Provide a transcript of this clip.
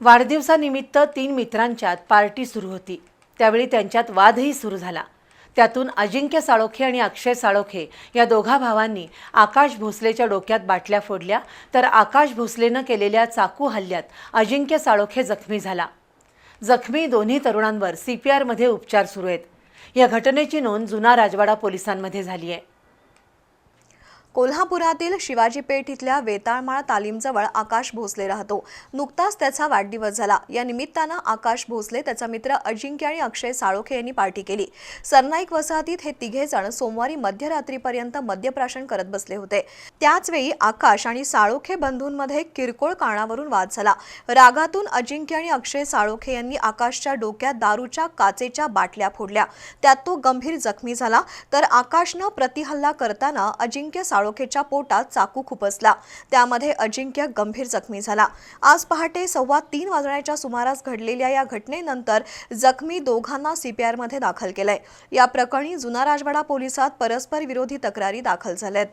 वाढदिवसानिमित्त तीन मित्रांच्यात पार्टी सुरू होती. त्यावेळी त्यांच्यात वादही सुरू झाला. त्यातून अजिंक्य साळोखे आणि अक्षय साळोखे या दोघा भावांनी आकाश भोसलेच्या डोक्यात बाटल्या फोडल्या तर आकाश भोसलेनं केलेल्या चाकू हल्ल्यात अजिंक्य साळोखे जखमी झाला. जखमी दोन्ही तरुणांवर सी पी आरमध्ये उपचार सुरू आहेत. या घटनेची नोंद जुना राजवाडा पोलिसांमध्ये झाली आहे. कोल्हापुरातील शिवाजी पेठ इथल्या वेताळमाळ तालीमजवळ आकाश भोसले राहतो. नुकताच त्याचा वाढदिवस झाला. या निमित्तानं आकाश भोसले त्याचा मित्र अजिंक्य आणि अक्षय साळोखे यांनी पार्टी केली. सरनाईक वसाहतीत हे तिघे जण सोमवारी मध्यरात्रीपर्यंत मद्यप्राशन करत बसले होते. त्याचवेळी आकाश आणि साळोखे बंधूंमध्ये किरकोळ कारणावरून वाद झाला. रागातून अजिंक्य आणि अक्षय साळोखे यांनी आकाशच्या डोक्यात दारूच्या काचेच्या बाटल्या फोडल्या. त्यात तो गंभीर जखमी झाला. तर आकाशनं प्रतिहल्ला करताना अजिंक्य साळोखेच्या पोटात चाकू खुपसला. त्यामध्ये अजिंक्य गंभीर जखमी झाला. आज पहाटे सव्वा तीन वाजण्याच्या सुमारास घडलेल्या या घटनेनंतर जखमी दोघांना सीपीआरमध्ये दाखल केलंय. या प्रकरणी जुना राजवाडा पोलिसात परस्पर विरोधी तक्रारी दाखल झाल्यात.